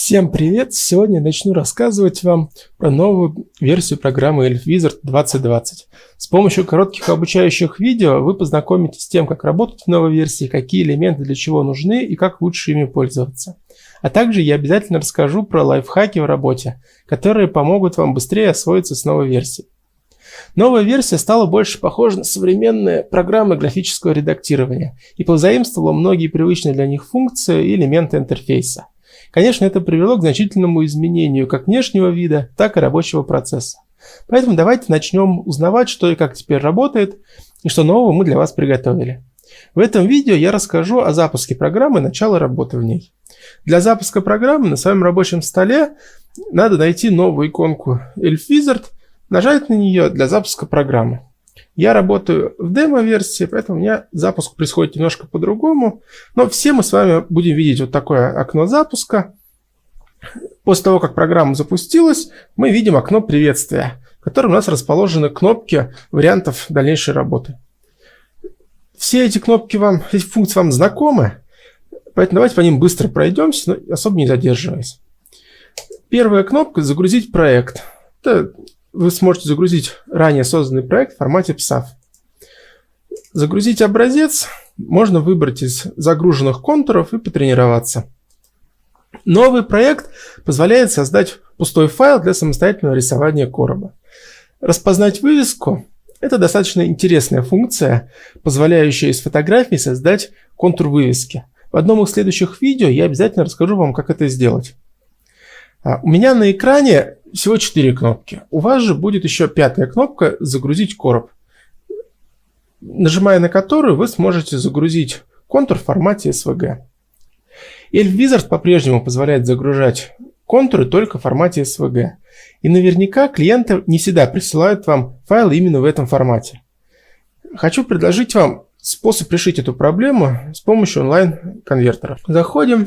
Всем привет! Сегодня начну рассказывать вам про новую версию программы Elf Wizard 2020. С помощью коротких обучающих видео вы познакомитесь с тем, как работать в новой версии, какие элементы для чего нужны и как лучше ими пользоваться. А также я обязательно расскажу про лайфхаки в работе, которые помогут вам быстрее освоиться с новой версией. Новая версия стала больше похожа на современные программы графического редактирования и позаимствовала многие привычные для них функции и элементы интерфейса. Конечно, это привело к значительному изменению как внешнего вида, так и рабочего процесса. Поэтому давайте начнем узнавать, что и как теперь работает, и что нового мы для вас приготовили. В этом видео я расскажу о запуске программы и начало работы в ней. Для запуска программы на своем рабочем столе надо найти новую иконку Elf Wizard, нажать на нее для запуска программы. Я работаю в демо-версии, поэтому у меня запуск происходит немножко по-другому. Но все мы с вами будем видеть вот такое окно запуска. После того, как программа запустилась, мы видим окно приветствия, в котором у нас расположены кнопки вариантов дальнейшей работы. Все эти кнопки вам, эти функции вам знакомы, поэтому давайте по ним быстро пройдемся, но особо не задерживаясь. Первая кнопка «Загрузить проект». Это вы сможете загрузить ранее созданный проект в формате PSAF. Загрузить образец можно выбрать из загруженных контуров и потренироваться. Новый проект позволяет создать пустой файл для самостоятельного рисования короба. Распознать вывеску – это достаточно интересная функция, позволяющая из фотографии создать контур вывески. В одном из следующих видео я обязательно расскажу вам, как это сделать. А, у меня на экране всего 4 кнопки. У вас же будет еще пятая кнопка «Загрузить короб», нажимая на которую вы сможете загрузить контур в формате SVG. Elf Wizard по-прежнему позволяет загружать контуры только в формате SVG. И наверняка клиенты не всегда присылают вам файлы именно в этом формате. Хочу предложить вам способ решить эту проблему с помощью онлайн-конвертеров. Заходим,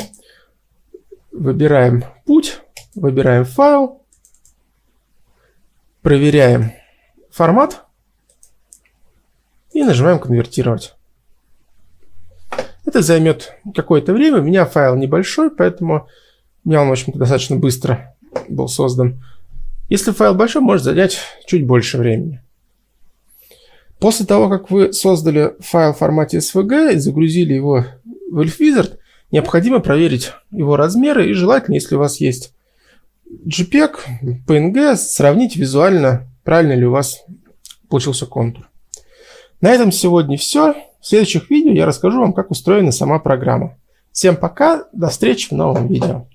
выбираем путь, выбираем файл, Проверяем формат и нажимаем конвертировать. Это займет какое-то время. У меня файл небольшой, поэтому у меня он, в общем-то, достаточно быстро был создан. Если файл большой, может занять чуть больше времени. После того, как вы создали файл в формате SVG и загрузили его в ElfWizard, необходимо проверить его размеры и желательно, если у вас есть JPEG, PNG, сравнить визуально, правильно ли у вас получился контур. На этом сегодня все. В следующих видео я расскажу вам, как устроена сама программа. Всем пока, до встречи в новом видео.